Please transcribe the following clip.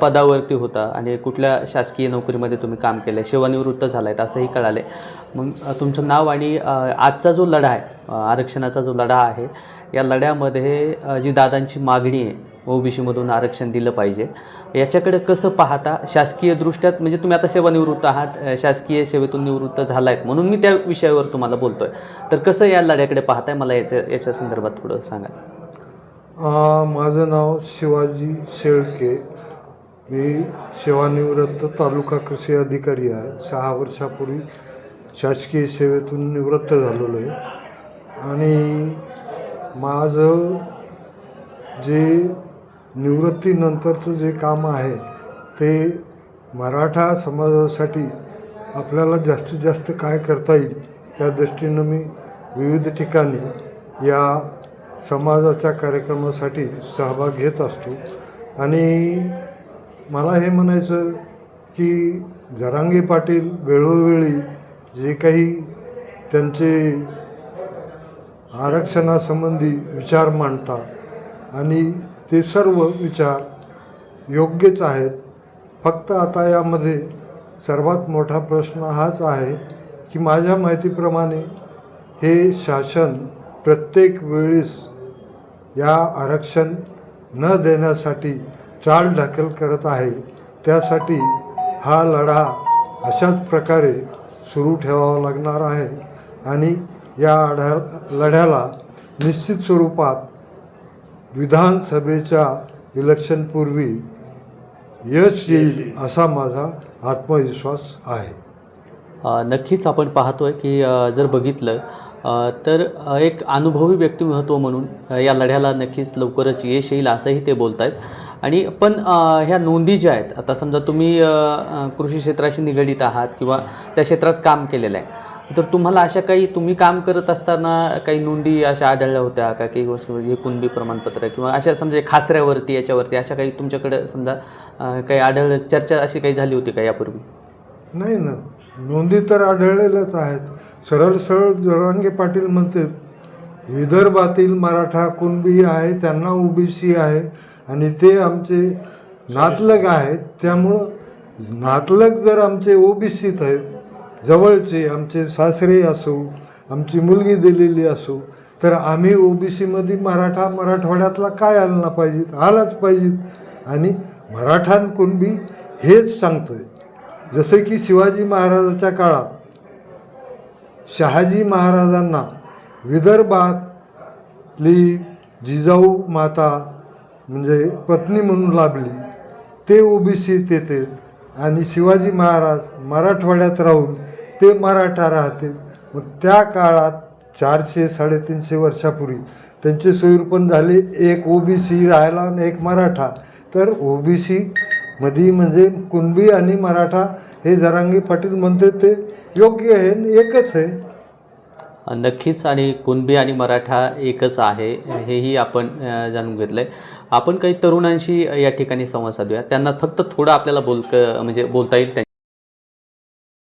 पदावरती होता आणि कुठल्या शासकीय नोकरीमध्ये तुम्ही काम केलं आहे सेवानिवृत्त झाला आहेत असंही कळालं आहे मग तुमचं नाव आणि आजचा जो लढा आहे आरक्षणाचा जो लढा आहे या लढ्यामध्ये जी दादांची मागणी आहे ओबीसीमधून आरक्षण दिलं पाहिजे याच्याकडे कसं पाहता? शासकीय दृष्ट्यात म्हणजे तुम्ही आता सेवानिवृत्त आहात शासकीय सेवेतून निवृत्त झाला आहेत म्हणून मी त्या विषयावर तुम्हाला बोलतो आहे तर कसं या लढ्याकडे पाहताय? मला याच्या याच्या संदर्भात थोडं सांगा माझं नाव शिवाजी शेळके. मी सेवानिवृत्त तालुका कृषी अधिकारी आहे. सहा वर्षापूर्वी शासकीय सेवेतून निवृत्त झालेलो आहे. आणि माझं जे निवृत्तीनंतरचं जे काम आहे ते मराठा समाजासाठी आपल्याला जास्तीत जास्त काय करता येईल त्या दृष्टीनं मी विविध ठिकाणी या समाजाच्या कार्यक्रमासाठी सहभाग घेत असतो. आणि मला हे म्हणायचं की जरांगे पाटील वेळोवेळी जे काही त्यांचे आरक्षणासंबंधी विचार मांडतात आणि ते सर्व विचार योग्यच आहेत. फक्त आता यामध्ये सर्वात मोठा प्रश्न हाच आहे की माझ्या माहितीप्रमाणे हे शासन प्रत्येक वेळेस या आरक्षण न देण्यासाठी चालढकल करत आहे. त्यासाठी हा लढा अशाच प्रकारे सुरू ठेवावा लागणार आहे आणि या आढा लढ्याला निश्चित स्वरूपात विधानसभेच्या इलेक्शनपूर्वी यश येईल असा माझा आत्मविश्वास आहे. नक्कीच आपण पाहतो आहे की जर बघितलं तर एक अनुभवी व्यक्तिमत्व म्हणून या लढ्याला नक्कीच लवकरच यश येईल असंही ते बोलत आहेत आणि पण ह्या नोंदी ज्या आहेत आता समजा तुम्ही कृषी क्षेत्राशी निगडीत आहात किंवा त्या क्षेत्रात काम केलेलं आहे तर तुम्हाला अशा काही तुम्ही काम करत असताना काही नोंदी अशा आढळल्या होत्या का? काही गोष्टी म्हणजे हे कुणबी प्रमाणपत्र किंवा अशा समजा खासऱ्यावरती याच्यावरती अशा काही तुमच्याकडे समजा काही आढळ चर्चा अशी काही झाली होती का यापूर्वी? नाही ना. नोंदी तर आढळलेल्याच आहेत. सरळ सरळ जरांगे पाटील म्हणतात विदर्भातील मराठा कुणबी आहे त्यांना ओबीसी आहे आणि ते आमचे नातलग आहेत. त्यामुळं नातलग जर आमचे ओबीसीत आहेत जवळचे आमचे सासरे असो आमची मुलगी दिलेली असो तर आम्ही ओबीसीमध्ये मराठा मराठवाड्यातला काय आणला पाहिजेत आलाच पाहिजेत आणि मराठान कुणबी हेच सांगतोय. जसे की शिवाजी महाराजाच्या काळात शहाजी महाराजांना विदर्भातली जिजाऊ माता म्हणजे पत्नी म्हणून लाभली. ते ओबीसीत येते आणि शिवाजी महाराज मराठवाड्यात राहून ते मराठा राहतील मग त्या काळात चारशे साडेतीनशे वर्षापूर्वी त्यांचे सोयीरपण झाले. एक ओबीसी राहिला आणि एक मराठा. तर ओबीसी मधी म्हणजे कुणबी आणि मराठा हे जरांगी पाटील म्हणते ते योग्य आहे एकच आहे. नक्कीच आणि कुणबी आणि मराठा एकच आहे हेही आपण जाणून घेतलं आहे आपण काही तरुणांशी या ठिकाणी संवाद साधूया. त्यांना फक्त थोडं आपल्याला बोल म्हणजे बोलता येईल